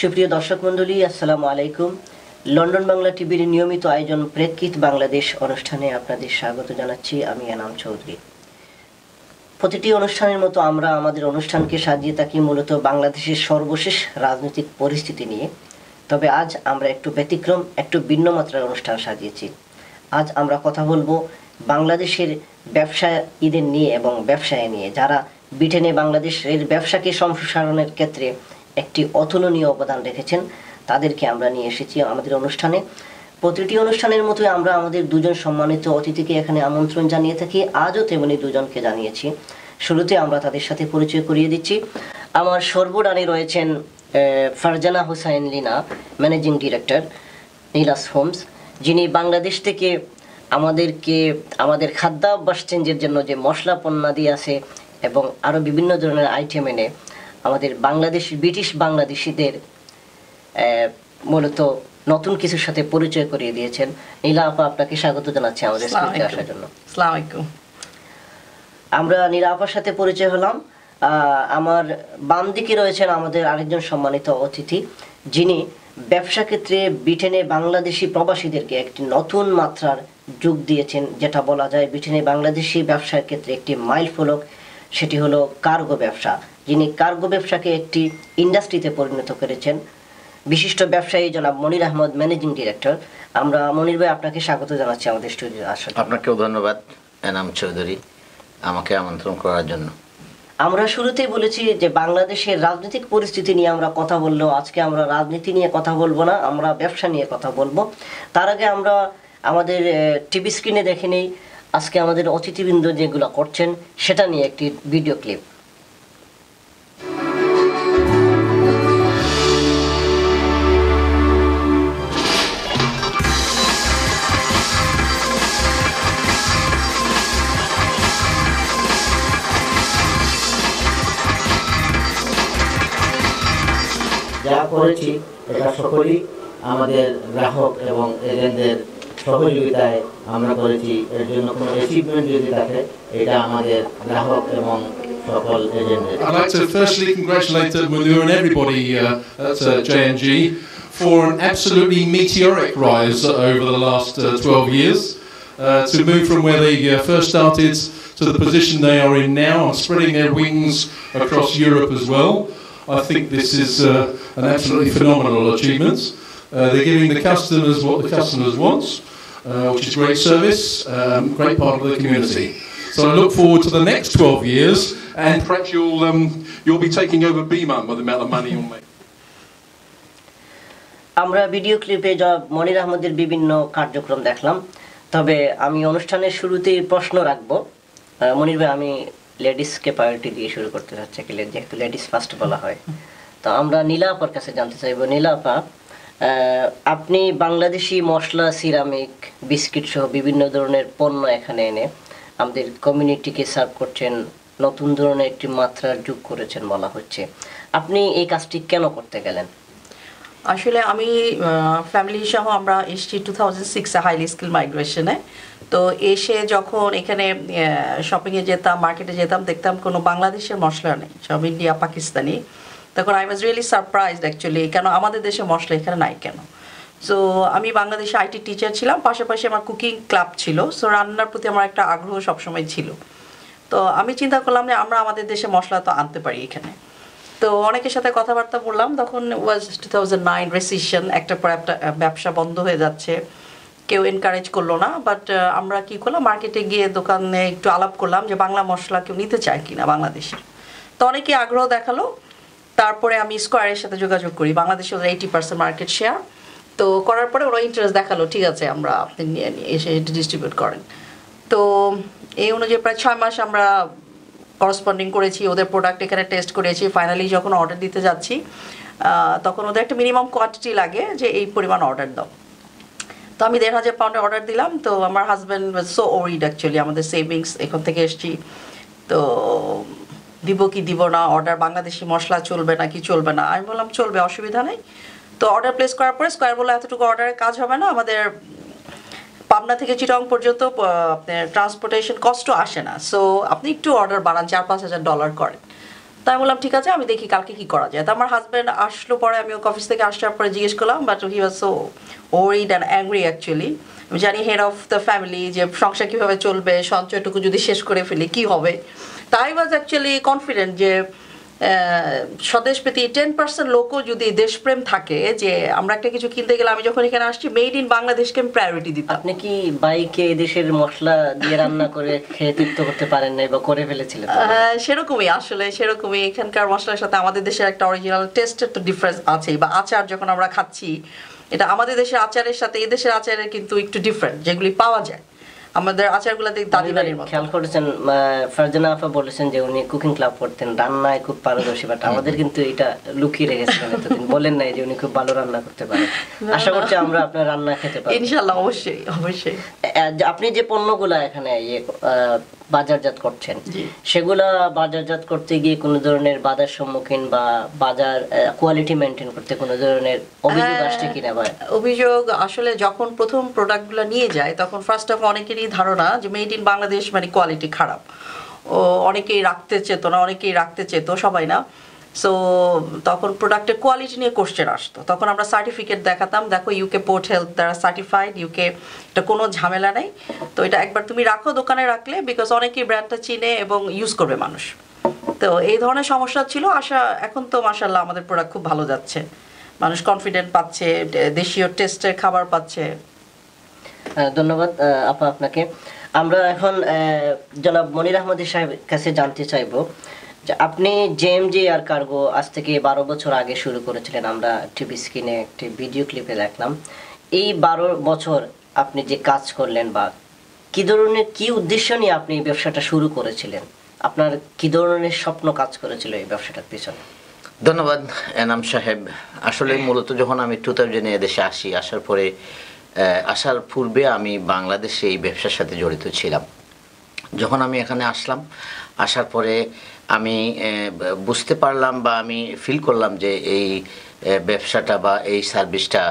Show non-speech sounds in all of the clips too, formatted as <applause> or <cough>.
সুপ্রিয় দর্শক মন্ডলী, আসসালামু আলাইকুম। লন্ডন বাংলা টিভির নিয়মিত আয়োজন প্রেক্ষিত বাংলাদেশ অনুষ্ঠানে আপনাদের স্বাগত জানাচ্ছি আমি এনাম চৌধুরী। প্রতিটি অনুষ্ঠানের মতো আমরা আমাদের অনুষ্ঠানকে সাজিয়ে থাকি মূলত বাংলাদেশের সর্বশেষ রাজনৈতিক পরিস্থিতি নিয়ে। তবে আজ আমরা একটু ব্যতিক্রম, একটু ভিন্ন মাত্রার অনুষ্ঠান সাজিয়েছি। আজ আমরা কথা বলব বাংলাদেশের ব্যবসা ঈদের নিয়ে এবং ব্যবসায় নিয়ে, যারা ব্রিটেনে বাংলাদেশের ব্যবসাকে সম্প্রসারণের ক্ষেত্রে একটি অতুলনীয় অবদান রেখেছেন। তাদেরকে আমরা নিয়ে এসেছি আমাদের অনুষ্ঠানে। প্রতিটি অনুষ্ঠানের মতোই আমরা আমাদের দুজন সম্মানিত অতিথিকে এখানে আমন্ত্রণ জানিয়ে থাকি। আজও তেমনি দুজনকে জানিয়েছি। শুরুতে আমরা তাদের সাথে পরিচয় করিয়ে দিচ্ছি। আমার সর্বডানে রয়েছেন Farzana Hossain Lina, managing director, Nilas homes, যিনি বাংলাদেশ থেকে আমাদেরকে, আমাদের খাদ্যাভ্যাস চেঞ্জের জন্য যে মশলা পণ্যাদি আছে এবং আরও বিভিন্ন ধরনের আইটেম এনে আমাদের বাংলাদেশ ব্রিটিশ বাংলাদেশিদের মূলত নতুন কিছুর সাথে পরিচয় করিয়ে দিয়েছেন। নীলা আপা আপনাকে স্বাগত জানাচ্ছি আমাদের স্কুলে আসার জন্য। আমরা নীলা আপার সাথে পরিচয় হলাম। আহ, আমার বাম দিকে রয়েছেন আমাদের আরেকজন সম্মানিত অতিথি যিনি ব্যবসা ক্ষেত্রে ব্রিটেনে বাংলাদেশি প্রবাসীদেরকে একটি নতুন মাত্রার যোগ দিয়েছেন যেটা বলা যায় ব্রিটেনে বাংলাদেশি ব্যবসার ক্ষেত্রে একটি মাইল ফলক সেটি হলো কার্গো ব্যবসা। যিনি কার্গো ব্যবসাকে একটি ইন্ডাস্ট্রিতে পরিণত করেছেন। বিশিষ্ট ব্যবসায়ী জনাব মনির আহমদ ম্যানেজিং ডিরেক্টর। আমরা মনির ভাই আপনাকে স্বাগত জানাচ্ছি আমাদের স্টুডিও আসার। জন্য। আপনাকেও ধন্যবাদ এনাম চৌধুরী আমাকে আমন্ত্রণ করার জন্য। আমরা শুরুতেই বলেছি যে বাংলাদেশের রাজনৈতিক পরিস্থিতি নিয়ে আমরা কথা বললেও আজকে আমরা রাজনীতি নিয়ে কথা বলব না আমরা ব্যবসা নিয়ে কথা বলব। তার আগে আমরা আমাদের টিভি স্ক্রিনে দেখে নেই আজকে আমাদের অতিথিবৃন্দ যেগুলো করছেন সেটা নিয়ে একটি ভিডিও ক্লিপ। করেছি এটা সকলেই আমাদের গ্রাহক এবং এজেন্টদের সহযোগিতায় আমরা করেছি এর জন্য কোনো অ্যাচিভমেন্ট যদি থাকে এটা আমাদের গ্রাহক এবং সকল এজেন্টের I'd like to firstly congratulate uh, Munir and everybody uh, at uh, J&G for an absolutely meteoric rise over the last uh, 12 years. Uh, to move from where they uh, first started to the position they are in now and spreading their wings across Europe as well. I think this is uh, an absolutely phenomenal achievement. Uh, they're giving the customers what the customers want, uh, which is great service, um, great part of the community. So I look forward to the next 12 years, and perhaps you'll um, you'll be taking over BMUM with the amount of money you'll make. আমরা video ক্লিপে যা মনির আহমদের বিভিন্ন কার্যক্রম দেখলাম তবে আমি অনুষ্ঠানের শুরুতেই প্রশ্ন রাখবো আহ, মনির ভাই আমি লেডিসকে প্রায়োরিটি দিয়ে শুরু করতে চাচ্ছে কি যেহেতু লেডিস ফার্স্ট বলা হয়। তো আমরা নীলা আপার কাছে জানতে চাইব। নীলা আপা আহ, আপনি বাংলাদেশি মশলা সিরামিক বিস্কিট সহ বিভিন্ন ধরনের পণ্য এখানে এনে আমাদের কমিউনিটিকে সার্ভ করছেন নতুন ধরনের একটি মাত্রা যোগ করেছেন বলা হচ্ছে। আপনি এই কাজটি কেন করতে গেলেন? আসলে আমি ফ্যামিলি সহ আমরা এসেছি টু থাউজেন্ড সিক্সে হাইলি স্কিল মাইগ্রেশনে তো এসে যখন এখানে শপিংয়ে যেতাম মার্কেটে যেতাম, দেখতাম কোনো বাংলাদেশের মশলা নেই, সব ইন্ডিয়া পাকিস্তানি তখন I was really surprised actually কেন আমাদের দেশে মশলা এখানে নাই কেন? সো আমি বাংলাদেশে আইটি টিচার ছিলাম, পাশাপাশি আমার কুকিং ক্লাব ছিল। সো রান্নার প্রতি আমার একটা আগ্রহ সবসময় ছিল। তো আমি চিন্তা করলাম যে আমরা আমাদের দেশে মশলা তো আনতে পারি এখানে। তো অনেকের সাথে কথাবার্তা বললাম, তখন was two thousand nine recession একটা পর একটা ব্যবসা বন্ধ হয়ে যাচ্ছে। কেউ এনকারেজ করল না বাট আমরা কি করলাম মার্কেটে গিয়ে দোকানে একটু আলাপ করলাম যে বাংলা মশলা কেউ নিতে চায় কিনা বাংলাদেশে। তো অনেকে আগ্রহ দেখাল, তারপরে আমি স্কোয়ারের সাথে যোগাযোগ করি, বাংলাদেশে ওদের এইটি পার্সেন্ট মার্কেট শেয়ার তো করার পরে ওরা ইন্টারেস্ট দেখাল, ঠিক আছে, আমরা আপনি নিয়ে এসে ডিস্ট্রিবিউট করেন। তো এই অনুযায়ী প্রায় ছয় মাস আমরা করসপন্ডিং করেছি, ওদের প্রোডাক্ট এখানে টেস্ট করেছি ফাইনালি যখন অর্ডার দিতে যাচ্ছি তখন ওদের একটা মিনিমাম কোয়ান্টিটি লাগে যে এই পরিমাণ অর্ডার দাও। তো আমি দেড় হাজার পাউন্ডের অর্ডার দিলাম, তো আমার হাজব্যান্ড সো ওরিড অ্যাকচুয়ালি আমাদের সেভিংস এখান থেকে এসছি। তো দিব কি দিব না অর্ডার বাংলাদেশি মশলা চলবে না কি চলবে না? আমি বললাম, চলবে, অসুবিধা নেই। তো অর্ডার প্লেস করার পরে স্কোয়ার বলে এতটুকু অর্ডারের কাজ হবে না, আমাদের পাবনা থেকে চিটং পর্যন্ত আপনার ট্রান্সপোর্টেশন কষ্ট আসে না। সো আপনি একটু অর্ডার বাড়ান, চার পাঁচ হাজার ডলার করেন। তাই বললাম, ঠিক আছে, আমি দেখি কালকে কি করা যায়। তো আমার হাজব্যান্ড আসলো পরে, আমি ওকে অফিস থেকে আসার পরে জিজ্ঞেস করলাম but he was so worried and angry actually আমি জানি হেড অফ দ্য ফ্যামিলি যে সংসার কীভাবে চলবে, সঞ্চয়টুকু যদি শেষ করে ফেলি, কি হবে? তাই ওয়াজ অ্যাকচুয়ালি কনফিডেন্ট যে স্বদেশ প্রীতি টেন পার্সেন্ট লোকও যদি দেশপ্রেম থাকে যে আমরা একটা কিছু কিনতে গেলে আমি যখন এখানে আসছি মেড ইন বাংলাদেশকে আমি প্রায়োরিটি দিতাম। আপনি কি বাইকে দেশের মশলা দিয়ে রান্না করে খেয়ে তৃপ্ত করতে পারেন নাই বা করে ফেলেছিলেন? সেরকমই আসলে সেরকমই। এখানকার মশলার সাথে আমাদের দেশের একটা অরিজিনাল টেস্টের তো ডিফারেন্স আছেই বা আচার যখন আমরা খাচ্ছি এটা আমাদের দেশের আচারের সাথে এদেশের আচারের কিন্তু একটু ডিফারেন্ট যেগুলি পাওয়া যায়। আমাদের আচারগুলোতে দাদি বাড়ির মতো। খেয়াল করেছেন ফারজানা আপা বলেছেন যে উনি কুকিং ক্লাব করতেন রান্নায় খুব পারদর্শী বাট আমাদের কিন্তু এটা লুকিয়ে রেখেছেন এতদিন। বলেন নাই যে উনি খুব ভালো রান্না করতে পারেন। আশা করছি আমরা আপনার রান্না খেতে পারি ইনশাআল্লাহ অবশ্যই অবশ্যই। আপনি যে পণ্যগুলা এখানে ইয়ে আহ, বাজারজাত করছেন। সেগুলা বাজারজাত করতে গিয়ে কোনো ধরনের বাধার সম্মুখীন বা বাজার কোয়ালিটি মেনটেন করতে কোনো ধরনের অভিযোগ হ্যাঁ। আসছে কিনা বা অভিযোগ আসলে যখন প্রথম প্রোডাক্টগুলো নিয়ে যায় তখন ফার্স্ট অফ অনেকেরই ধারণা যে মেড ইন বাংলাদেশ মানে কোয়ালিটি খারাপ ও অনেকেই রাখতে চেত না অনেকেই রাখতে চেত সবাই না সো তখন প্রোডাক্টের কোয়ালিটি নিয়ে কোশ্চেন আসতো। তখন আমরা সার্টিফিকেট দেখাতাম, দেখো ইউকে পোর্ট হেলথ দ্বারা সার্টিফাইড ইউকে এটা কোনো ঝামেলা নেই। তো এটা একবার তুমি রাখো দোকানে রাখলে বিকজ অনেকেই ব্র্যান্ডটা চিনে এবং ইউজ করবে মানুষ। তো এই ধরনের সমস্যা ছিল, আশা এখন তো মাসাল্লাহ আমাদের প্রোডাক্ট খুব ভালো যাচ্ছে। মানুষ কনফিডেন্ট পাচ্ছে দেশীয় টেস্টের খাবার পাচ্ছে। ধন্যবাদ আপা আপনাকে। আমরা এখন জনাব মনির আহমদের সাহেবের কাছে জানতে চাইব। আপনি জেএমজি আর কার্গো আজ থেকে বারো বছর আগে শুরু করেছিলেন, আমরা টিভি স্ক্রিনে একটি ভিডিও ক্লিপে দেখলাম। এই বারো বছর আপনি যে কাজ করলেন বা কি ধরনের, কি উদ্দেশ্য নিয়ে আপনি এই ব্যবসাটা শুরু করেছিলেন? আপনার কি ধরনের স্বপ্ন কাজ করেছিল এই ব্যবসাটার পিছনে? ধন্যবাদ, এনাম সাহেব। আসলে মূলত যখন আমি টু থাউজেন্ডে এদেশে আসি, আসার পরে আসার পূর্বে আমি বাংলাদেশে এই ব্যবসার সাথে জড়িত ছিলাম। যখন আমি এখানে আসলাম, আসার পরে আমি বুঝতে পারলাম বা আমি ফিল করলাম যে এই ব্যবসাটা বা এই সার্ভিসটা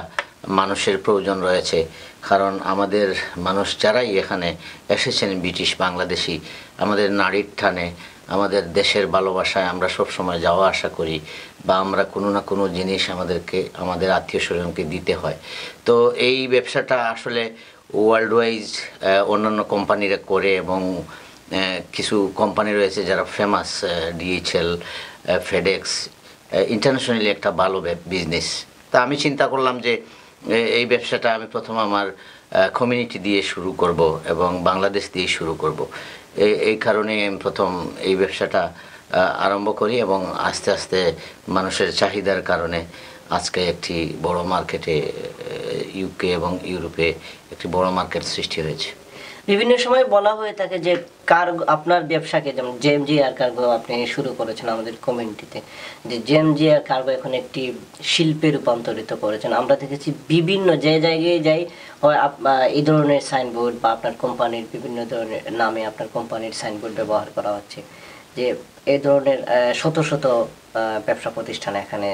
মানুষের প্রয়োজন রয়েছে। কারণ আমাদের মানুষ যারাই এখানে এসেছেন ব্রিটিশ বাংলাদেশি, আমাদের নারীর টানে, আমাদের দেশের ভালোবাসায় আমরা সব সময় যাওয়া আসা করি বা আমরা কোনো না কোনো জিনিস আমাদেরকে, আমাদের আত্মীয় স্বজনকে দিতে হয়। তো এই ব্যবসাটা আসলে ওয়ার্ল্ড ওয়াইজ অন্যান্য কোম্পানিরা করে এবং কিছু কোম্পানি রয়েছে যারা ফেমাস ডিএইচএল ফেডেক্স ইন্টারন্যাশনালি একটা ভালো বিজনেস তা আমি চিন্তা করলাম যে এই ব্যবসাটা আমি প্রথম আমার কমিউনিটি দিয়ে শুরু করব এবং বাংলাদেশ দিয়ে শুরু করব। এই কারণে আমি প্রথম এই ব্যবসাটা আরম্ভ করি এবং আস্তে আস্তে মানুষের চাহিদার কারণে আজকে একটি বড় মার্কেটে ইউকে এবং ইউরোপে একটি বড় মার্কেট সৃষ্টি হয়েছে। বিভিন্ন সময় বলা হয়ে থাকে যে কার্গো আপনার ব্যবসাকে, যেমন জেএমজি আর কার্গো আপনি শুরু করেছেন আমাদের কমিউনিটিতে যে জেএমজি আর কার্গো এখন একটি শিল্পে রূপান্তরিত করেছেন। আমরা দেখেছি বিভিন্ন যে জায়গায় যাই এই ধরনের সাইনবোর্ড বা আপনার কোম্পানির বিভিন্ন ধরনের নামে আপনার কোম্পানির সাইনবোর্ড ব্যবহার করা হচ্ছে। যে এই ধরনের শত শত ব্যবসা প্রতিষ্ঠান এখানে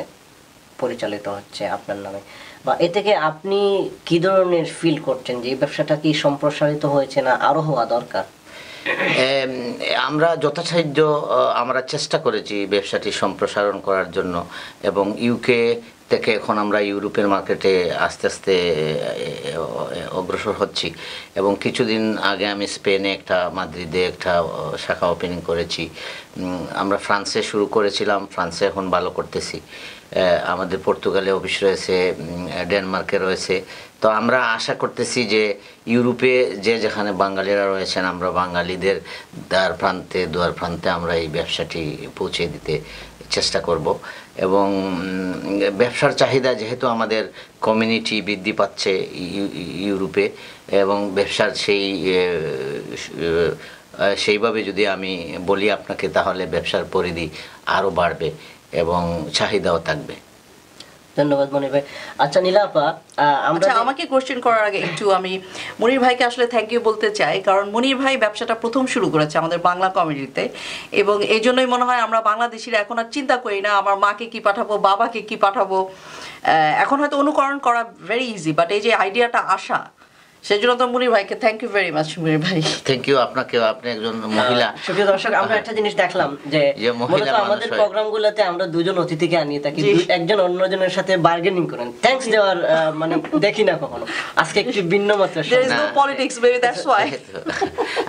পরিচালিত হচ্ছে আপনার নামে। বা এ থেকে আপনি কি ধরনের ফিল করছেন যে ব্যবসাটা কি সম্প্রসারিত হয়েছে না আরও হওয়া দরকার আমরা যথাসাধ্য আমরা চেষ্টা করেছি ব্যবসাটি সম্প্রসারণ করার জন্য এবং ইউকে থেকে এখন আমরা ইউরোপের মার্কেটে আস্তে আস্তে অগ্রসর হচ্ছি এবং কিছুদিন আগে আমি স্পেনে একটা, মাদ্রিদে একটা শাখা ওপেনিং করেছি। আমরা ফ্রান্সে শুরু করেছিলাম, ফ্রান্সে এখন ভালো করতেছি। আমাদের পর্তুগালে অফিস রয়েছে ডেনমার্কে রয়েছে। তো আমরা আশা করতেছি যে ইউরোপে যে যেখানে বাঙালিরা রয়েছেন, আমরা বাঙালিদের দ্বার প্রান্তে, দুয়ার প্রান্তে আমরা এই ব্যবসাটি পৌঁছে দিতে চেষ্টা করব। এবং ব্যবসার চাহিদা যেহেতু আমাদের কমিউনিটি বৃদ্ধি পাচ্ছে ইউ- ইউরোপে, এবং ব্যবসার সেই সেইভাবে যদি আমি বলি আপনাকে, তাহলে ব্যবসার পরিধি আরও বাড়বে। এবং চাহিদাও থাকবে। ধন্যবাদ মনির ভাই। আচ্ছা নীলাপা আমরা আচ্ছা আমাকে কোশ্চেন করার আগে একটু আমি মনির ভাইকে আসলে থ্যাংক ইউ বলতে চাই কারণ মনির ভাই ব্যবসাটা প্রথম শুরু করেছে আমাদের বাংলা কমিউনিটিতে এবং এই জন্যই মনে হয় আমরা বাংলাদেশিরা এখন আর চিন্তা করি না আমার মাকে কি পাঠাবো বাবাকে কি পাঠাবো। আহ, এখন হয়তো অনুকরণ করা ভেরি ইজি বাট এই যে আইডিয়াটা আসা সেই জন্য তো মুনির ভাইকে thank you very much Munir ভাই। থ্যাংক ইউ আপনাকেও আপনি একজন মহিলা। সুপ্রিয় দর্শক আমরা একটা জিনিস দেখলাম যে মূলত আমাদের হয়। প্রোগ্রামগুলোতে আমরা দুজন অতিথিকে আনি তাকে জি। দুই- একজন অন্যজনের সাথে বার্গেনিং করেন। থ্যাঙ্কস দেওয়ার মানে দেখি না কখনো। আজকে একটু ভিন্ন মাত্রা there is no politics maybe that's <laughs> why.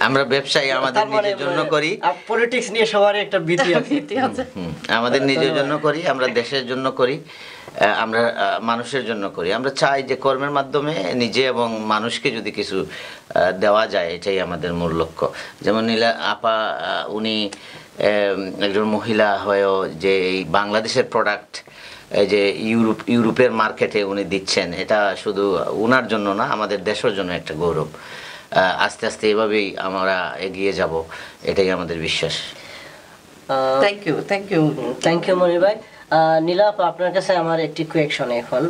আমরা ব্যবসায়ী আমাদের মানে নিজের জন্য করি। পলিটিক্স নিয়ে সবারই একটা ভীতি আছে। আমাদের <laughs> নিজের জন্য করি আমরা দেশের জন্য করি। আমরা মানুষের জন্য করি। আমরা চাই যে কর্মের মাধ্যমে নিজে এবং মানুষকে যদি কিছু দেওয়া যায়, এটাই আমাদের মূল লক্ষ্য। যেমন নীলা, আপা উনি একজন মহিলা হয়েও যে এই বাংলাদেশের প্রোডাক্ট এই যে ইউরোপ, ইউরোপের মার্কেটে উনি দিচ্ছেন, এটা শুধু উনার জন্য না, আমাদের দেশের জন্য একটা গৌরব। আস্তে আস্তে এভাবেই আমরা এগিয়ে যাব, এটাই আমাদের বিশ্বাস। Thank you thank you thank you Monir ভাই। নীলাপ আপনার কাছে আমার একটি কোয়েকশন এখন।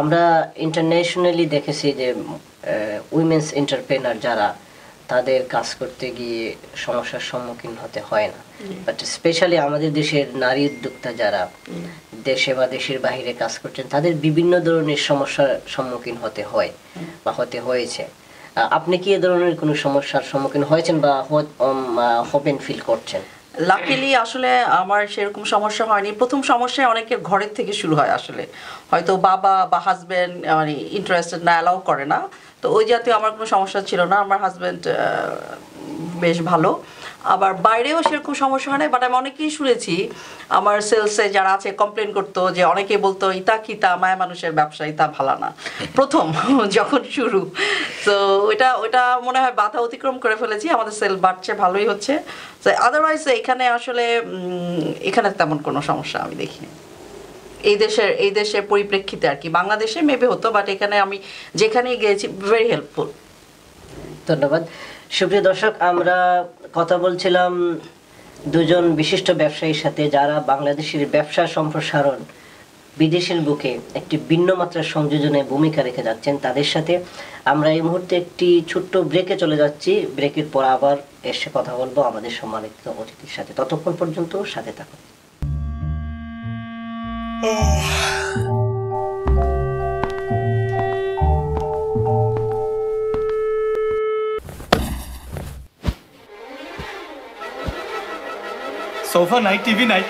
আমরা ইন্টারন্যাশনালি দেখেছি যে উইমেন্স এন্টারপ্রেনার যারা তাদের কাজ করতে গিয়ে সমস্যার সম্মুখীন হতে হয় না। বাট স্পেশালি আমাদের দেশের নারী উদ্যোক্তা যারা দেশে বা দেশের বাইরে কাজ করছেন তাদের বিভিন্ন ধরনের সমস্যার সম্মুখীন হতে হয় বা হতে হয়েছে। আপনি কি এ ধরনের কোনো সমস্যার সম্মুখীন হয়েছেন বা হবেন ফিল করছেন? লাকিলি আসলে আমার সেরকম সমস্যা হয়নি। প্রথম সমস্যা অনেকের ঘরের থেকে শুরু হয় আসলে। হয়তো বাবা বা হাজবেন্ড মানে ইন্টারেস্টেড না অ্যালাউ করে না। তো ওই জাতীয় আমার কোনো সমস্যা ছিল না। আমার হাজবেন্ড বেশ ভালো। আবার বাইরেও সেরকম সমস্যা হয় না বাট আমি অনেকেই শুনেছি আমার সেলসে যারা আছে কমপ্লেন করতো যে অনেকেই বলতো ইতা কিতা মায়া মানুষের ব্যবসা ইতা ভালো না। <laughs> প্রথম <laughs> যখন শুরু। তো ওইটা ওইটা মনে হয় বাধা অতিক্রম করে ফেলেছি আমাদের সেল বাড়ছে ভালোই হচ্ছে। তো আদারওয়াইজ এখানে আসলে এখানে তেমন কোনো সমস্যা আমি দেখিনি। এই দেশের এই দেশের পরিপ্রেক্ষিতে আর কি। বাংলাদেশে মেবি হতো বাট এখানে আমি যেখানেই গিয়েছি ভেরি হেল্পফুল ধন্যবাদ। সুপ্রিয় দর্শক, আমরা কথা বলছিলাম দুজন বিশিষ্ট ব্যবসায়ীর সাথে যারা বাংলাদেশের ব্যবসা সম্প্রসারণ বিদেশের বুকে একটি ভিন্ন মাত্রার সংযোজনে ভূমিকা রেখে যাচ্ছেন তাদের সাথে। আমরা এই মুহূর্তে একটি ছোট্ট ব্রেকে চলে যাচ্ছি। ব্রেকের পর আবার এসে কথা বলব আমাদের সম্মানিত অতিথির সাথে। ততক্ষণ পর্যন্ত সাথে থাকুন। সোফা নাই টিভি নাই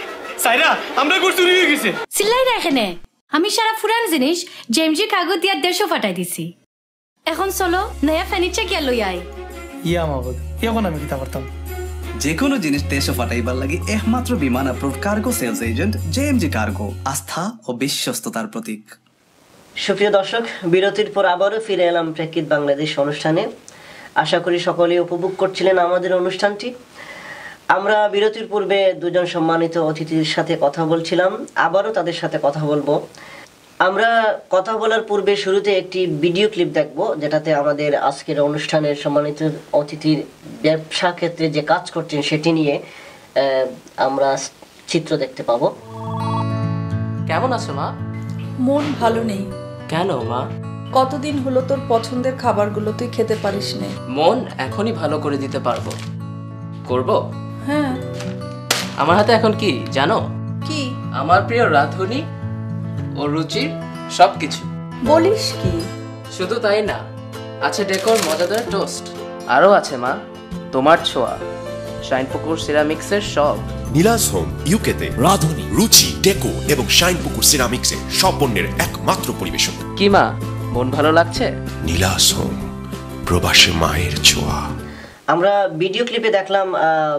সাইরা আমরা ঘর চুরি হয়ে গেছে। চিল্লাই না এখানে। আমি সারা ফুরান জিনিস জেমজি কাগজ দিয়া দেড়শো ফাটাই দিছি। এখন চলো নয়া ফার্নিচার গিয়া লই আই ইয়া মাবদ এখন আমি কিতা করতাম যে কোনো জিনিস দেশে ফাটাইবার লাগে একমাত্র Biman approve cargo sales agent JMG cargo আস্থা ও বিশ্বস্ততার প্রতীক। সুপ্রিয় দর্শক বিরতির পর আবারও ফিরে এলাম প্রেক্ষিত বাংলাদেশ অনুষ্ঠানে। আশা করি সকলেই উপভোগ করছিলেন আমাদের অনুষ্ঠানটি। আমরা বিরতির পূর্বে দুজন সম্মানিত অতিথির সাথে কথা বলছিলাম। আবারও তাদের সাথে কথা বলব। আমরা কথা বলার পূর্বে শুরুতে একটি ভিডিও ক্লিপ দেখব যেটাতে আমাদের আজকের অনুষ্ঠানের সম্মানিত অতিথির ব্যবসা ক্ষেত্রে যে কাজ করছেন সেটি নিয়ে আহ, আমরা চিত্র দেখতে পাবো। কেমন আছো মা? মন ভালো নেই। কেন মা? কতদিন হলো তোর পছন্দের খাবারগুলো তুই খেতে পারিস নে। মন এখনই ভালো করে দিতে পারব। করব? হ্যাঁ। আমার হাতে এখন কি জানো? কি? আমার প্রিয় রাঁধুনি ও রুচির সবকিছু। বলিস কি? শুধু তাই না আছে ডেকোর মজাদার টোস্ট। আরও আছে মা। তোমার ছোঁয়া। শাইনপুকুর সিরামিক্সের সব। নীলাস হোম ইউকেতে রাধুনী রুচি ডেকো এবং শাইন পুকুর সিরামিক্সের সব পণ্যের একমাত্র পরিবেশক। কি মা? মন ভালো লাগছে? নীলাস হোম প্রবাসী মায়ের ছোঁয়া। আমরা ভিডিও ক্লিপে দেখলাম আহ,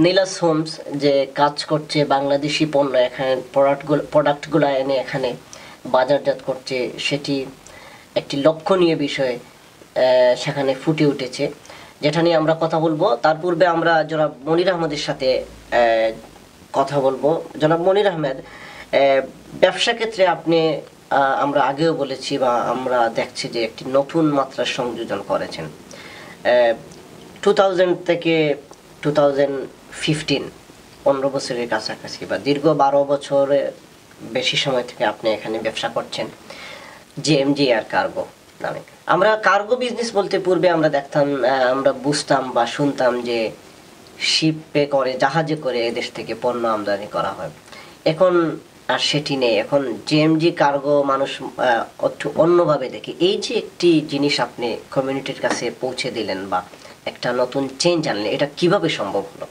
নীলাস হোমস যে কাজ করছে বাংলাদেশি পণ্য এখানে প্রোডাক্টগুলো প্রোডাক্টগুলো এনে এখানে বাজারজাত করছে, সেটি একটি লক্ষণীয় বিষয় সেখানে ফুটে উঠেছে। যেটা নিয়ে আমরা কথা বলব, তার পূর্বে আমরা জনাব মনির আহমদের সাথে কথা বলব। জনাব মনির আহমেদ ব্যবসা ক্ষেত্রে আপনি আমরা আগেও বলেছি বা আমরা দেখছি যে একটি নতুন মাত্রার সংযোজন করেছেন। টু থাউজেন্ড থেকে টু থাউজেন্ড ফিফটিন পনেরো বছরের কাছাকাছি বা দীর্ঘ বারো বছরে বেশি সময় থেকে আপনি এখানে ব্যবসা করছেন জেএমজি আর কার্গো নামে। আমরা কার্গো বিজনেস বলতে পূর্বে আমরা দেখতাম আমরা বুঝতাম বা শুনতাম যে শিপে করে, জাহাজে করে এদেশ থেকে পণ্য আমদানি করা হয়। এখন আর সেটি নেই। এখন জেএমজি কার্গো মানুষ একটু অন্যভাবে দেখে। এই যে একটি জিনিস আপনি কমিউনিটির কাছে পৌঁছে দিলেন বা একটা নতুন চেঞ্জ আনলেন, এটা কীভাবে সম্ভব হলো?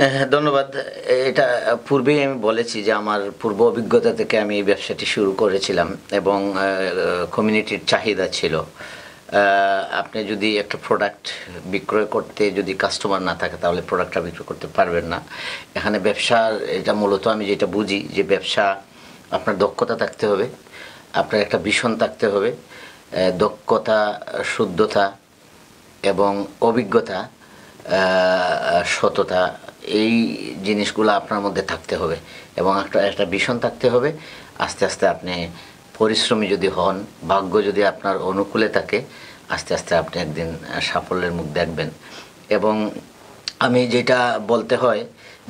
হ্যাঁ ধন্যবাদ। এটা পূর্বেই আমি বলেছি যে আমার পূর্ব অভিজ্ঞতা থেকে আমি এই ব্যবসাটি শুরু করেছিলাম এবং কমিউনিটির চাহিদা ছিল। আপনি যদি একটা প্রোডাক্ট বিক্রয় করতে যদি কাস্টমার না থাকে, তাহলে প্রোডাক্টটা বিক্রয় করতে পারবেন না। এখানে ব্যবসার, এটা মূলত আমি যেটা বুঝি যে ব্যবসা, আপনার দক্ষতা থাকতে হবে, আপনার একটা ভীষণ থাকতে হবে দক্ষতা, শুদ্ধতা এবং অভিজ্ঞতা সততা এই জিনিসগুলো আপনার মধ্যে থাকতে হবে এবং একটা একটা ভীষণ থাকতে হবে। আস্তে আস্তে আপনি পরিশ্রমী যদি হন, ভাগ্য যদি আপনার অনুকূলে থাকে, আস্তে আস্তে আপনি একদিন সাফল্যের মুখ দেখবেন। এবং আমি যেটা বলতে হয়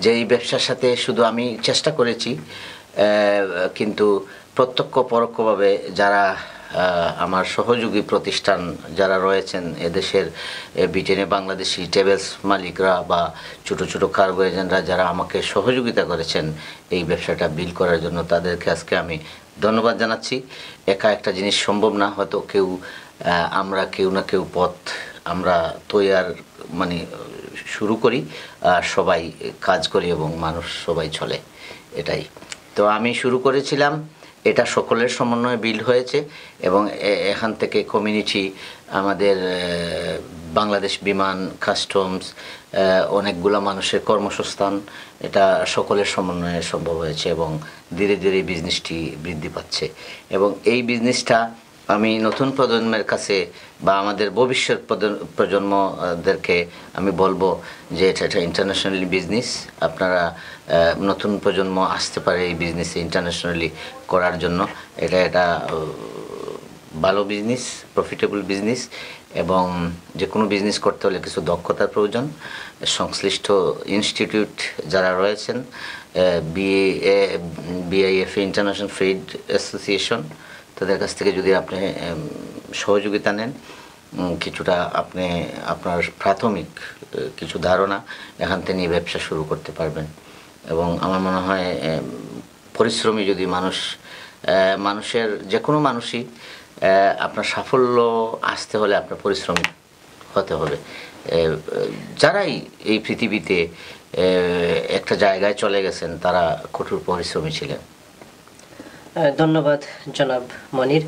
যে এই ব্যবসার সাথে শুধু আমি চেষ্টা করেছি কিন্তু প্রত্যক্ষ পরোক্ষভাবে যারা আমার সহযোগী প্রতিষ্ঠান যারা রয়েছেন এদেশের ব্রিটেনে বাংলাদেশি টেবেলস মালিকরা বা ছোট ছোট কার্গো এজেন্টরা যারা আমাকে সহযোগিতা করেছেন এই ব্যবসাটা বিল করার জন্য, তাদেরকে আজকে আমি ধন্যবাদ জানাচ্ছি। একা একটা জিনিস সম্ভব না, হয়তো কেউ আমরা কেউ না কেউ পথ আমরা তৈয়ার মানে শুরু করি, আর সবাই কাজ করি এবং মানুষ সবাই চলে, এটাই। তো আমি শুরু করেছিলাম এটা সকলের সমন্বয়ে বিল্ড হয়েছে এবং এখান থেকে কমিউনিটি আমাদের বাংলাদেশ বিমান কাস্টমস অনেকগুলো মানুষের কর্মসংস্থান, এটা সকলের সমন্বয়ে সম্ভব হয়েছে এবং ধীরে ধীরে বিজনেসটি বৃদ্ধি পাচ্ছে। এবং এই বিজনেসটা আমি নতুন প্রজন্মের কাছে বা আমাদের ভবিষ্যৎ প্রজন্মদেরকে আমি বলব যে এটা একটা ইন্টারন্যাশনালি বিজনেস আপনারা নতুন প্রজন্ম আসতে পারে এই বিজনেসে ইন্টারন্যাশনালি করার জন্য। এটা এটা ভালো বিজনেস প্রফিটেবল বিজনেস এবং যে কোনো বিজনেস করতে হলে কিছু দক্ষতার প্রয়োজন। সংশ্লিষ্ট ইনস্টিটিউট যারা রয়েছেন BA BIF international freight association তাদের কাছ থেকে যদি আপনি সহযোগিতা নেন কিছুটা আপনি, আপনার প্রাথমিক কিছু ধারণা, এখান থেকে নিয়ে ব্যবসা শুরু করতে পারবেন। এবং আমার মনে হয় পরিশ্রমী যদি মানুষ মানুষের যে কোনো মানুষই আপনার সাফল্য আসতে হলে আপনার পরিশ্রমী হতে হবে। যারাই এই পৃথিবীতে একটা জায়গায় চলে গেছেন, তারা কঠোর পরিশ্রমী ছিলেন। ধন্যবাদ জনাব মনির।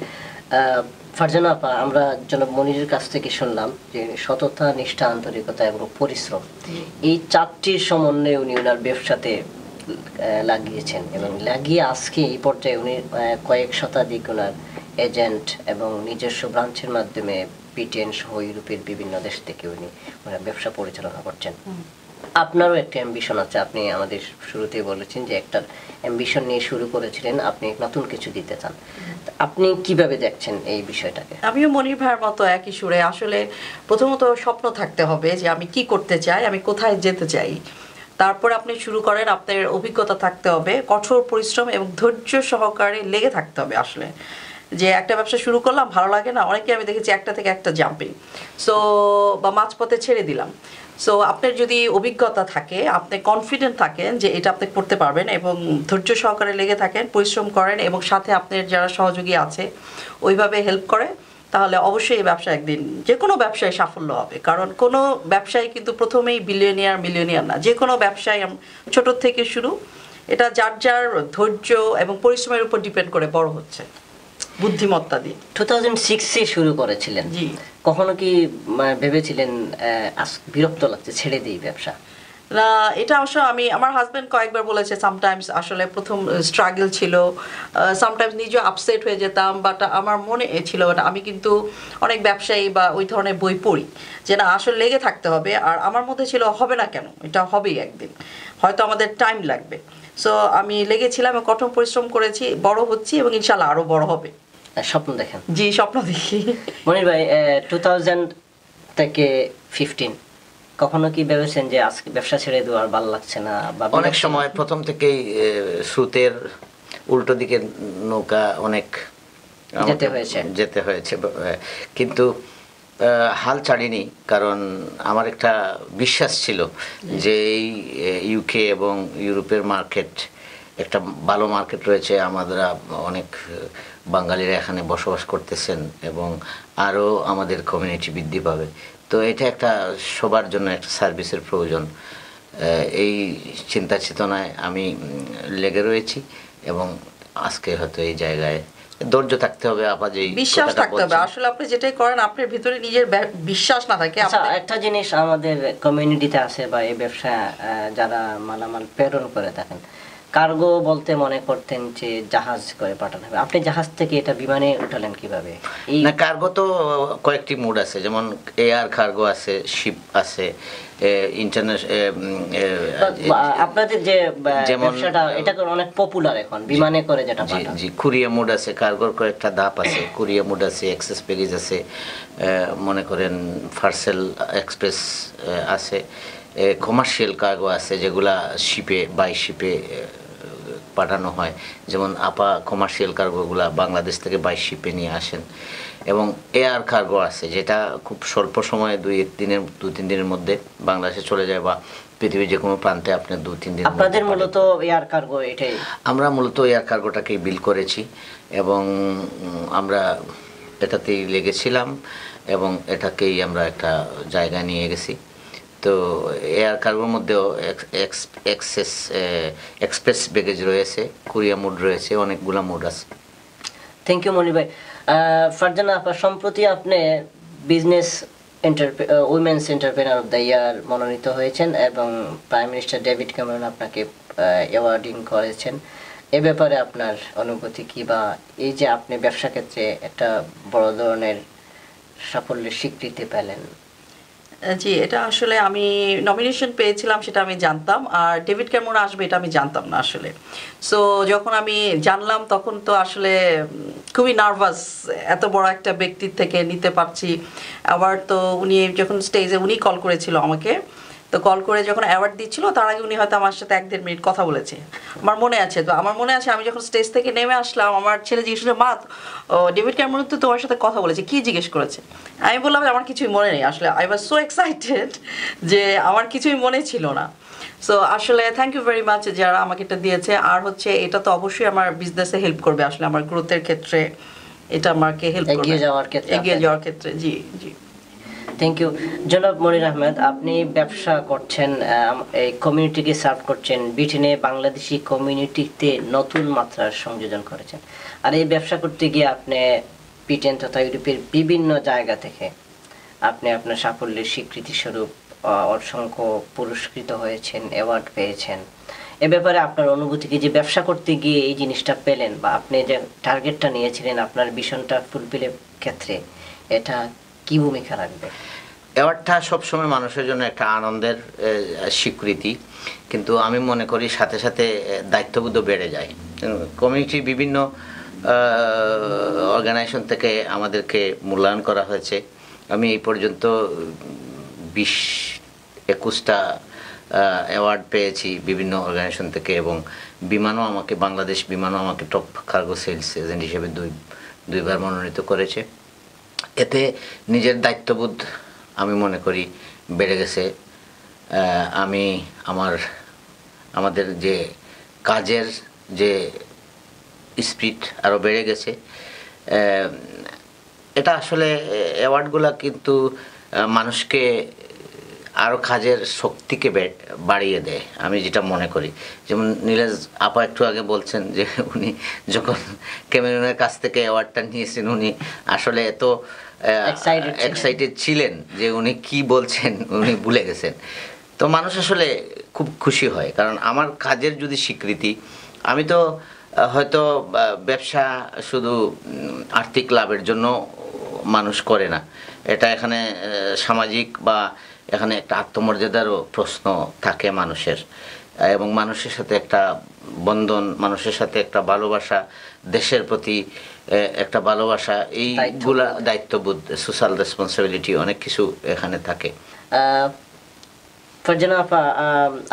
ফারজানা আপা আমরা জনাব মনিরের কাছ থেকে শুনলাম যে সততা নিষ্ঠা আন্তরিকতা এবং পরিশ্রম এই চারটির সমন্বয়ে উনি ওনার ব্যবসাতে লাগিয়েছেন এবং লাগিয়ে আজকে এই পর্যায়ে উনি কয়েক শতাধিক ওনার এজেন্ট এবং নিজস্ব ব্রাঞ্চের মাধ্যমে ব্রিটেন সহ ইউরোপের বিভিন্ন দেশ থেকে উনি ওনার ব্যবসা পরিচালনা করছেন। আপনারও একটা অ্যাম্বিশন আছে। আপনি আমাদের শুরুতেই বলেছেন যে একটা অ্যাম্বিশন নিয়ে শুরু করেছিলেন, আপনি নতুন কিছু দিতে চান। আপনি কীভাবে দেখছেন এই বিষয়টাকে? আমিও মনির ভাইয়ের মতো একই সুরে আসলে প্রথমত স্বপ্ন থাকতে হবে যে আমি কি করতে চাই, আমি কোথায় যেতে চাই। তারপর আপনি শুরু করেন, আপনার অভিজ্ঞতা থাকতে হবে, কঠোর পরিশ্রম এবং ধৈর্য সহকারে লেগে থাকতে হবে আসলে। যে একটা ব্যবসা শুরু করলাম, ভালো লাগে না অনেকে আমি দেখেছি একটা থেকে একটা জাম্পিং সো বা মাঝপথে ছেড়ে দিলাম। সো আপনার যদি অভিজ্ঞতা থাকে, আপনি কনফিডেন্ট থাকেন যে এটা আপনি করতে পারবেন এবং ধৈর্য সহকারে লেগে থাকেন, পরিশ্রম করেন এবং সাথে আপনার যারা সহযোগী আছে, ওইভাবে হেল্প করে, তাহলে অবশ্যই এই ব্যবসা একদিন যে কোনো ব্যবসায় সাফল্য হবে। কারণ কোনো ব্যবসায়ী কিন্তু প্রথমেই বিলিয়নিয়ার মিলিয়নিয়ার না। যে কোনো ব্যবসায় ছোট থেকে শুরু, এটা যার যার ধৈর্য এবং পরিশ্রমের উপর ডিপেন্ড করে বড় হচ্ছে। বুদ্ধিমত্তা দিয়ে। টু থাউজেন্ড সিক্সে শুরু করেছিলেন। জি। কখনো কি ভেবেছিলেন বিরক্ত লাগছে ছেড়ে দিই ব্যবসা? না এটা অবশ্য আমি আমার হাজব্যান্ড কয়েকবার বলেছে সামটাইমস আসলে প্রথম স্ট্রাগল ছিল। সামটাইমস নিজেও আপসেট হয়ে যেতাম বাট আমার মনে ছিল but আমি কিন্তু অনেক ব্যবসায়ী বা ওই ধরনের বই পড়ি যে না আসলে লেগে থাকতে হবে আর আমার মধ্যে ছিল হবে না কেন? এটা হবেই একদিন। হয়তো আমাদের টাইম লাগবে। সো আমি লেগেছিলাম এবং কঠোর পরিশ্রম করেছি বড় হচ্ছি এবং ইনশাল্লাহ আরও বড় হবে। স্বপ্ন দেখেন। জি স্বপ্ন দেখি। মনির ভাই টু থাউজেন্ড থেকে ফিফটিন কখনো কি ভেবেছেন যে আজকে ব্যবসা ছেড়ে দেওয়ার ভালো লাগছে না বা অনেক সময় প্রথম থেকেই এ, স্রোতের উল্টো দিকের নৌকা অনেক যেতে হয়েছে। যেতে হয়েছে কিন্তু হাল ছাড়িনি কারণ আমার একটা বিশ্বাস ছিল যে এই ইউকে এবং ইউরোপের মার্কেট একটা ভালো মার্কেট রয়েছে আমাদের অনেক বাঙালিরা এখানে বসবাস করতেছেন এবং আরও আমাদের কমিউনিটি বৃদ্ধি পাবে। তো এটা একটা সবার জন্য একটা সার্ভিসের প্রয়োজন। এই চিন্তা চেতনায় আমি লেগে রয়েছি এবং আজকে হয়তো এই জায়গায় ধৈর্য থাকতে হবে আপা যে বিশ্বাস থাকতে হবে। আসলে আপনি যেটাই করেন আপনার ভিতরে নিজের বিশ্বাস না থাকে। আচ্ছা একটা জিনিস আমাদের কমিউনিটিতে আছে বা এই ব্যবসা আহ, যারা মালামাল প্রেরণ করে থাকেন। কার্গো বলতে মনে করতেন যে জাহাজ করে পাঠানো হবে। আপনি জাহাজ থেকে এটা বিমানে উঠালেন কীভাবে? না কার্গো তো কয়েকটি মুড আছে যেমন এয়ার কার্গো আছে শিপ আছে আপনাদের যে ব্যবসাটা এটা অনেক পপুলার এখন বিমানে করে যেটা জি কুরিয়া মুড আছে কার্গোর কয়েকটা ধাপ আছে কুরিয়া মুড আছে এক্সেস প্যাকেজ আছে মনে করেন পার্সেল এক্সপ্রেস আছে। কমার্শিয়াল কার্গো আছে যেগুলা শিপে বাই শিপে পাঠানো হয়। যেমন আপা কমার্শিয়াল কার্গোগুলা বাংলাদেশ থেকে বাই শিপে নিয়ে আসেন। এবং এয়ার কার্গো আছে যেটা খুব স্বল্প সময়ে দুই এক দিনের দু তিন দিনের মধ্যে বাংলাদেশে চলে যায় বা পৃথিবীর যে কোনো প্রান্তে আপনি দু তিন দিন আপনাদের মূলত এয়ার কার্গো এটাই? আমরা মূলত এয়ার কার্গোটাকেই বিল করেছি এবং আমরা এটাতেই লেগেছিলাম এবং এটাকেই আমরা একটা জায়গা নিয়ে গেছি। তো এয়ার কার্গোর মধ্যেও এক্সেস এক্সপ্রেস ব্যাগেজ রয়েছে, কুরিয়া মুড রয়েছে, অনেকগুলো মুড আছে। থ্যাংক ইউ মনি ভাই। ফারজানা আপা, সম্প্রতি আপনি business women's entrepreneur of the year মনোনীত হয়েছেন এবং prime minister David Cameron awarding awarding করেছেন। এ ব্যাপারে আপনার অনুভূতি কি বা এই যে আপনি ব্যবসা ক্ষেত্রে একটা বড় ধরনের সাফল্যের স্বীকৃতি পেলেন? জি, এটা আসলে আমি নমিনেশন পেয়েছিলাম, সেটা আমি জানতাম। আর ডেভিড ক্যামন আসবে, এটা আমি জানতাম না আসলে। সো যখন আমি জানলাম, তখন তো আসলে খুবই নার্ভাস এত বড় একটা ব্যক্তির থেকে নিতে পারছি। আবার তো উনি, যখন স্টেজে উনি কল করেছিল আমাকে তো কল করে যখন অ্যাওয়ার্ড দিচ্ছিল তার আগে উনি হয়তো আমার সাথে এক দেড় মিনিট কথা বলেছে। আমার মনে আছে তো আমার মনে আছে আমি যখন স্টেজ থেকে নেমে আসলাম আমার ছেলে জিজ্ঞেস করল মা ডেভিড ক্যামেরন তো তোমার সাথে কথা বলেছে কি জিজ্ঞেস করেছে? আমি বললাম আমার কিছুই মনে নেই আসলে আই ওয়াজ সো এক্সাইটেড যে আমার কিছুই মনে ছিল না। সো আসলে থ্যাংক ইউ ভেরি মাচ যারা আমাকে এটা দিয়েছে। আর হচ্ছে এটা তো অবশ্যই আমার বিজনেসে হেল্প করবে আসলে আমার গ্রোথের ক্ষেত্রে এটা আমাকে হেল্প করবে। এগিয়ে যাওয়ার ক্ষেত্রে এগিয়ে যাওয়ার ক্ষেত্রে জি জি। থ্যাংক ইউ জনাব মনির আহমেদ, আপনি ব্যবসা করছেন এই কমিউনিটিকে সার্ভ করছেন, ব্রিটেনে বাংলাদেশি কমিউনিটিতে নতুন মাত্রার সংযোজন করেছেন। আর এই ব্যবসা করতে গিয়ে আপনি ব্রিটেন তথা ইউরোপের বিভিন্ন জায়গা থেকে আপনি আপনার সাফল্যের স্বীকৃতি স্বরূপ অসংখ্য পুরস্কৃত হয়েছেন অ্যাওয়ার্ড পেয়েছেন। এ ব্যাপারে আপনার অনুভূতি কি যে ব্যবসা করতে গিয়ে এই জিনিসটা পেলেন বা আপনি যে টার্গেটটা নিয়েছিলেন আপনার মিশনটা ফুলফিলের ক্ষেত্রে, এটা কি ভূমিকা রাখবে? অ্যাওয়ার্ডটা সবসময় মানুষের জন্য একটা আনন্দের স্বীকৃতি। কিন্তু আমি মনে করি সাথে সাথে দায়িত্ববোধ বেড়ে যায়। কমিউনিটির বিভিন্ন অর্গানাইজেশন থেকে আমাদেরকে মূল্যায়ন করা হয়েছে। আমি এই পর্যন্ত বিশ একুশটা অ্যাওয়ার্ড পেয়েছি বিভিন্ন অর্গানাইজেশন থেকে এবং বিমানও আমাকে, বাংলাদেশ বিমানও আমাকে টপ কার্গো সেলস এজেন্ট হিসেবে দুই, দুইবার মনোনীত করেছে। এতে নিজের দায়িত্ববোধ আমি মনে করি বেড়ে গেছে। আমি আমার, আমাদের যে কাজের যে স্পিড আরও বেড়ে গেছে এটা আসলে অ্যাওয়ার্ডগুলো কিন্তু মানুষকে আরও কাজের শক্তিকে বাড়িয়ে দেয় আমি যেটা মনে করি। যেমন নীলাজ আপা একটু আগে বলছেন যে উনি যখন ক্যামেরনের কাছ থেকে অ্যাওয়ার্ডটা নিয়েছেন উনি আসলে এত। এক্সাইটেড ছিলেন। যে উনি কি বলছেন উনি ভুলে গেছেন। তো মানুষ আসলে খুব খুশি হয় কারণ আমার কাজের যদি স্বীকৃতি আমি তো হয়তো ব্যবসা শুধু আর্থিক লাভের জন্য মানুষ করে না। এটা এখানে সামাজিক বা এখানে একটা আত্মমর্যাদারও প্রশ্ন থাকে মানুষের। এবং মানুষের সাথে একটা বন্ধন মানুষের সাথে একটা ভালোবাসা দেশের প্রতি একটা ভালোবাসা এইগুলা দায়িত্ববোধ। সোশ্যাল রেসপন্সিবিলিটি অনেক কিছু এখানে থাকে। ফারজানা আপা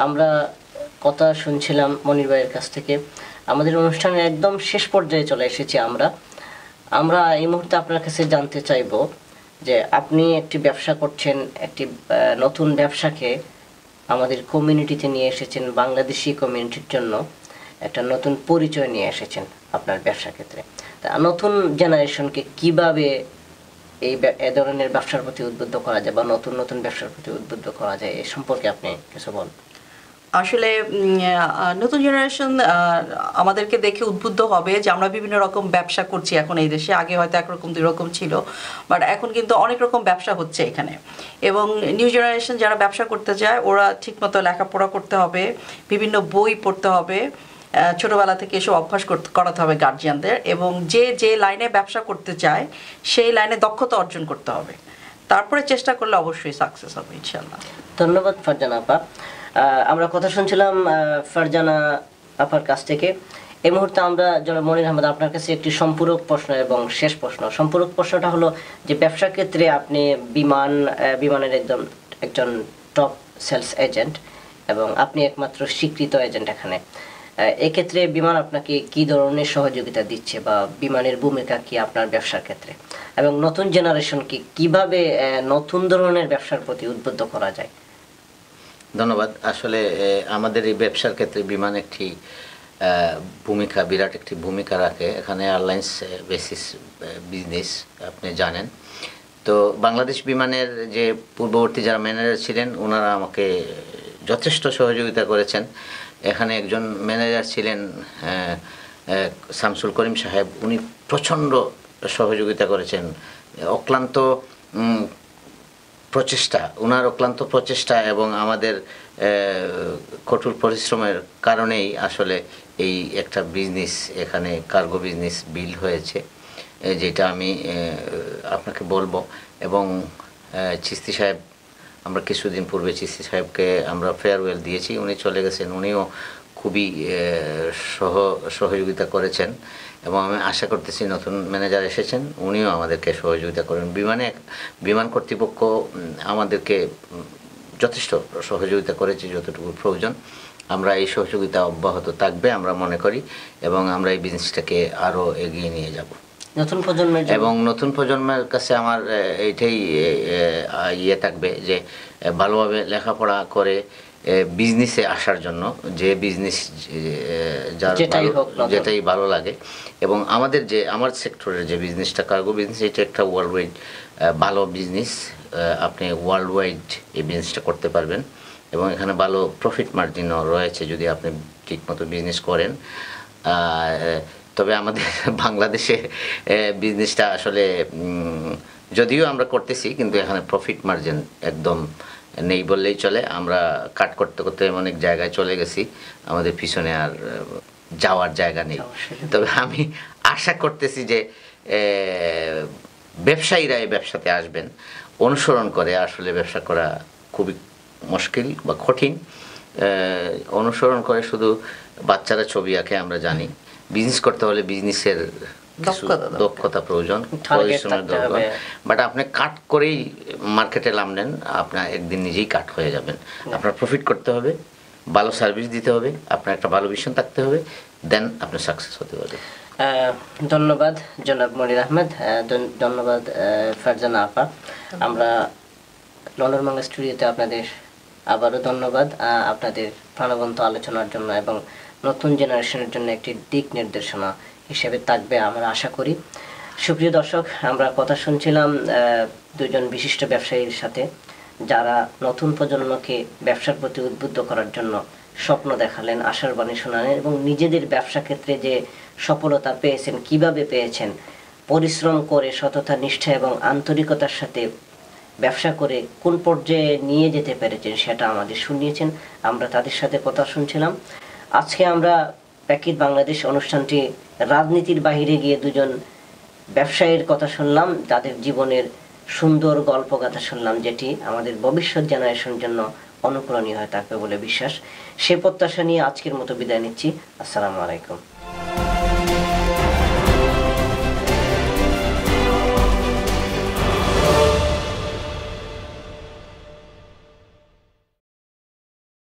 আমরা কথা শুনছিলাম মনির ভাইয়ের কাছ থেকে। আমাদের অনুষ্ঠানের একদম শেষ পর্যায়ে চলে এসেছি আমরা। আমরা এই মুহূর্তে আপনার কাছে জানতে চাইব যে আপনি একটি ব্যবসা করছেন, একটি নতুন ব্যবসাকে আমাদের কমিউনিটিতে নিয়ে এসেছেন, বাংলাদেশি কমিউনিটির জন্য একটা নতুন পরিচয় নিয়ে এসেছেন আপনার ব্যবসা ক্ষেত্রে। তা নতুন জেনারেশনকে কীভাবে এই এ ধরনের ব্যবসার প্রতি উদ্বুদ্ধ করা যায় বা নতুন নতুন ব্যবসার প্রতি উদ্বুদ্ধ করা যায় এই সম্পর্কে আপনি কিছু বল আসলে নতুন জেনারেশন আমাদেরকে দেখে উদ্বুদ্ধ হবে যে আমরা বিভিন্ন রকম ব্যবসা করছি এখন এই দেশে। আগে হয়তো একরকম দুই রকম ছিল বাট এখন কিন্তু অনেক রকম ব্যবসা হচ্ছে এখানে। এবং নিউ জেনারেশন যারা ব্যবসা করতে যায়, ওরা ঠিকমতো লেখাপড়া করতে হবে, বিভিন্ন বই পড়তে হবে ছোটবেলা থেকে এসব অভ্যাস করতে করাতে হবে গার্জিয়ানদের এবং যে যে লাইনে ব্যবসা করতে চায়, সেই লাইনে দক্ষতা অর্জন করতে হবে। তারপরে চেষ্টা করলে অবশ্যই সাকসেস হবে ইনশাল্লাহ ধন্যবাদ ফারজানা আপা। আমরা কথা শুনছিলাম ফারজানা আপার কাছ থেকে। এই মুহূর্তে আমরা মনির আহমেদ আপনার কাছে একটি সম্পূরক প্রশ্ন এবং শেষ প্রশ্ন। সম্পূরক প্রশ্নটা হলো যে ব্যবসা ক্ষেত্রে আপনি বিমান বিমানের একদম একজন টপ সেলস এজেন্ট এবং আপনি একমাত্র স্বীকৃত এজেন্ট এখানে। এক্ষেত্রে বিমান আপনাকে কি ধরনের সহযোগিতা দিচ্ছে বা বিমানের ভূমিকা কি আপনার ব্যবসার ক্ষেত্রে? এবং নতুন জেনারেশনকে কীভাবে নতুন ধরনের ব্যবসার প্রতি উদ্বুদ্ধ করা যায়? ধন্যবাদ। আসলে আমাদের এই ব্যবসার ক্ষেত্রে বিমান একটি ভূমিকা, বিরাট একটি ভূমিকা রাখে। এখানে এয়ারলাইন্স বেসিস বিজনেস আপনি জানেন। তো বাংলাদেশ বিমানের যে পূর্ববর্তী যারা ম্যানেজার ছিলেন, ওনারা আমাকে যথেষ্ট সহযোগিতা করেছেন। এখানে একজন ম্যানেজার ছিলেন শামসুল করিম সাহেব। উনি প্রচণ্ড সহযোগিতা করেছেন। অক্লান্ত প্রচেষ্টা ওনার অক্লান্ত প্রচেষ্টা এবং আমাদের কঠোর পরিশ্রমের কারণেই আসলে এই একটা বিজনেস এখানে কার্গো বিজনেস বিল হয়েছে যেটা আমি আপনাকে বলব। এবং চিস্তি সাহেব, আমরা কিছুদিন পূর্বে চিস্তি সাহেবকে আমরা ফেয়ারওয়েল দিয়েছি, উনি চলে গেছেন, উনিও খুবই সহ, সহযোগিতা করেছেন। এবং আমি আশা করতেছি নতুন ম্যানেজার এসেছেন উনিও আমাদেরকে সহযোগিতা করেন বিমানে বিমান কর্তৃপক্ষ আমাদেরকে যথেষ্ট সহযোগিতা করেছে যতটুকু প্রয়োজন। আমরা এই সহযোগিতা অব্যাহত থাকবে আমরা মনে করি এবং আমরা এই বিজনেসটাকে আরও এগিয়ে নিয়ে যাব। নতুন প্রজন্মের এবং নতুন প্রজন্মের কাছে আমার এইটাই ইয়ে থাকবে যে ভালোভাবে লেখাপড়া করে বিজনেসে আসার জন্য যে বিজনেস যার যেটাই হোক যেটাই ভালো লাগে। এবং আমাদের যে, আমার সেক্টরের যে বিজনেসটা কার্গো বিজনেস এটা একটা ওয়ার্ল্ড ওয়াইড ভালো বিজনেস আপনি ওয়ার্ল্ড ওয়াইড এই বিজনেসটা করতে পারবেন। এবং এখানে ভালো প্রফিট মার্জিনও রয়েছে যদি আপনি ঠিকমতো বিজনেস করেন। তবে আমাদের <laughs> বাংলাদেশে বিজনেসটা আসলে যদিও আমরা করতেছি, কিন্তু এখানে প্রফিট মার্জিন একদম নেই বললেই চলে। আমরা কাট করতে করতে অনেক জায়গায় চলে গেছি। আমাদের পিছনে আর যাওয়ার জায়গা নেই। তবে আমি আশা করতেছি যে ব্যবসায়ীরা এই ব্যবসাতে আসবেন। অনুসরণ করে আসলে ব্যবসা করা খুবই মুশকিল বা কঠিন। অনুসরণ করে শুধু বাচ্চারা ছবি আঁকে আমরা জানি। বিজনেস করতে হলে বিজনেসের দক্ষতা প্রয়োজন পরিশ্রমের দরকার। বাট আপনি কাট করেই মার্কেটে নামলেন আপনার একদিন নিজেই কাট হয়ে যাবেন। আপনার প্রফিট করতে হবে ভালো সার্ভিস দিতে হবে আপনার একটা ভালো ভিশন থাকতে হবে। দেন আপনি সাকসেস হতে পারবেন। ধন্যবাদ জনাব মনির আহমেদ। ধন্যবাদ ফারজানা আপা আমরা লন্ডন বাংলা স্টুডিওতে আপনাদের আবারও ধন্যবাদ। আপনাদের প্রাণবন্ত আলোচনার জন্য এবং নতুন জেনারেশনের জন্য একটি দিক নির্দেশনা হিসেবে থাকবে আমরা আশা করি। সুপ্রিয় দর্শক, আমরা কথা শুনছিলাম দুজন বিশিষ্ট ব্যবসায়ীর সাথে যারা নতুন প্রজন্মকে ব্যবসার প্রতি উদ্বুদ্ধ করার জন্য স্বপ্ন দেখালেন আশার বাণী শোনালেন এবং নিজেদের ব্যবসা ক্ষেত্রে যে সফলতা পেয়েছেন, কীভাবে পেয়েছেন, পরিশ্রম করে সততা, নিষ্ঠা এবং আন্তরিকতার সাথে ব্যবসা করে কোন পর্যায়ে নিয়ে যেতে পেরেছেন সেটা আমাদের শুনিয়েছেন। আমরা তাদের সাথে কথা শুনছিলাম। আজকে আমরা প্যাকিট বাংলাদেশ অনুষ্ঠানটি রাজনীতির বাহিরে গিয়ে দুজন ব্যবসায়ীর কথা শুনলাম, তাদের জীবনের সুন্দর গল্প কথা শুনলাম, যেটি আমাদের ভবিষ্যৎ জেনারেশনের জন্য অনুকরণীয় হয় তাকে বলে বিশ্বাস। সে প্রত্যাশা নিয়ে আজকের মতো বিদায় নিচ্ছি। আসসালামু আলাইকুম।